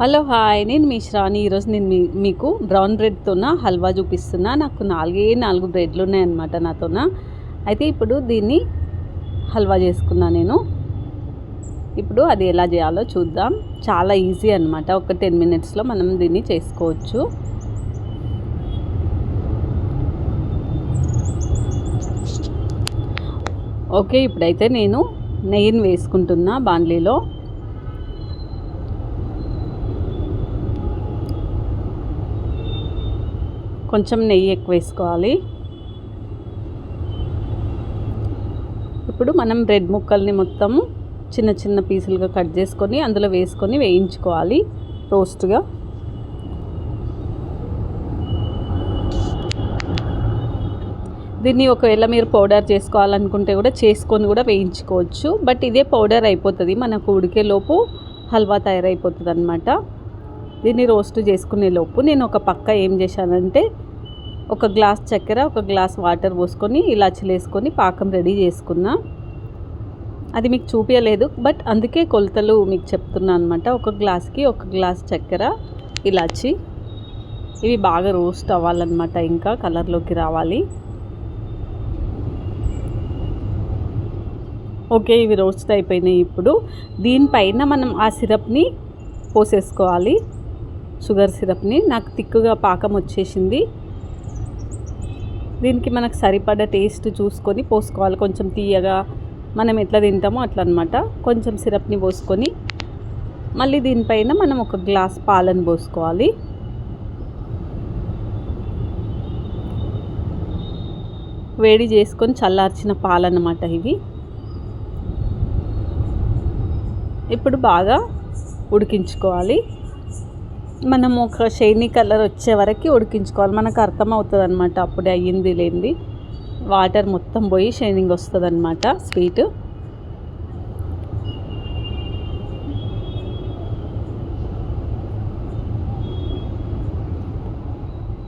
Hello hi. నేను మీ శ్రావణి ఈరోజు నేను మీ మీకు బ్రౌన్ బ్రెడ్తోన హల్వా చూపిస్తున్నా. నాకు నాలుగే నాలుగు బ్రెడ్లు ఉన్నాయన్నమాట నాతోన. అయితే ఇప్పుడు దీన్ని హల్వా చేసుకున్నా నేను. ఇప్పుడు అది ఎలా చేయాలో చూద్దాం. చాలా ఈజీ అనమాట ఒక టెన్ మినిట్స్లో మనం దీన్ని చేసుకోవచ్చు. ఓకే ఇప్పుడైతే నేను నెయ్యిని వేసుకుంటున్నా బాండ్లీలో. కొంచెం నెయ్యి ఎక్కువ వేసుకోవాలి. ఇప్పుడు మనం బ్రెడ్ ముక్కల్ని మొత్తం చిన్న చిన్న పీసులుగా కట్ చేసుకొని అందులో వేసుకొని వేయించుకోవాలి రోస్ట్గా. దీన్ని ఒకవేళ మీరు పౌడర్ చేసుకోవాలనుకుంటే కూడా చేసుకొని కూడా వేయించుకోవచ్చు. బట్ ఇదే పౌడర్ అయిపోతుంది. మనకు ఉడికేలోపు హల్వా తయారైపోతుంది అనమాట దీన్ని రోస్ట్ చేసుకునే లోపు నేను ఒక పక్క ఏం చేశానంటే ఒక గ్లాస్ చక్కెర ఒక గ్లాస్ వాటర్ పోసుకొని ఇలాచీలు వేసుకొని పాకం రెడీ చేసుకున్నా. అది మీకు చూపించలేదు బట్ అందుకే కొలతలు మీకు చెప్తున్నా అనమాట ఒక గ్లాస్కి ఒక గ్లాస్ చక్కెర ఇలాచి ఇవి బాగా రోస్ట్ అవ్వాలన్నమాట ఇంకా కలర్లోకి రావాలి. ఓకే ఇవి రోస్ట్ అయిపోయినాయి ఇప్పుడు. దీనిపైన మనం ఆ సిరప్ని పోసేసుకోవాలి. షుగర్ సిరప్ని. నాకు తిక్కుగా పాకం వచ్చేసింది. దీనికి మనకు సరిపడ టేస్ట్ చూసుకొని పోసుకోవాలి. కొంచెం తీయగా మనం ఎట్లా తింటామో అట్లా అనమాట కొంచెం సిరప్ని పోసుకొని మళ్ళీ దీనిపైన మనం ఒక గ్లాస్ పాలను పోసుకోవాలి. వేడి చేసుకొని చల్లార్చిన పాలన్నమాట ఇవి. ఇప్పుడు బాగా ఉడికించుకోవాలి. మనం ఒక షైనీ కలర్ వచ్చే వరకు ఉడికించుకోవాలి. మనకు అర్థమవుతుంది అనమాట అప్పుడే అయ్యింది లేనిది. వాటర్ మొత్తం పోయి షైనింగ్ వస్తుంది అనమాట స్వీట్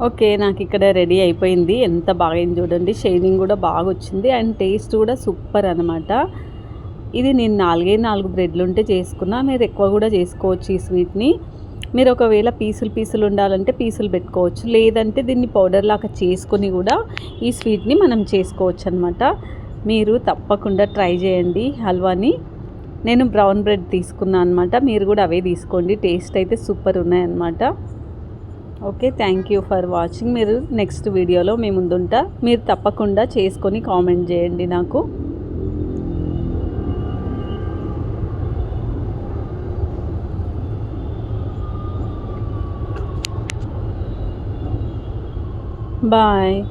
ఓకే నాకు ఇక్కడ రెడీ అయిపోయింది. ఎంత బాగా చూడండి. షైనింగ్ కూడా బాగా వచ్చింది. అండ్ టేస్ట్ కూడా సూపర్ అనమాట ఇది నేను నాలుగే నాలుగు బ్రెడ్లు ఉంటే చేసుకున్నా. మీరు ఎక్కువ కూడా చేసుకోవచ్చు ఈ స్వీట్ని మీరు ఒకవేళ పీసులు పీసులు ఉండాలంటే పీసులు పెట్టుకోవచ్చు. లేదంటే దీన్ని పౌడర్ లాగా చేసుకొని కూడా ఈ స్వీట్ని మనం చేసుకోవచ్చు అనమాట మీరు తప్పకుండా ట్రై చేయండి హల్వాని. నేను బ్రౌన్ బ్రెడ్ తీసుకున్నాను అనమాట మీరు కూడా అవే తీసుకోండి. టేస్ట్ అయితే సూపర్ ఉన్నాయన్నమాట okay thank you for watching. మీరు నెక్స్ట్ వీడియోలో మీ ముందుంటా మీరు తప్పకుండా చేసుకొని కామెంట్ చేయండి నాకు. Bye.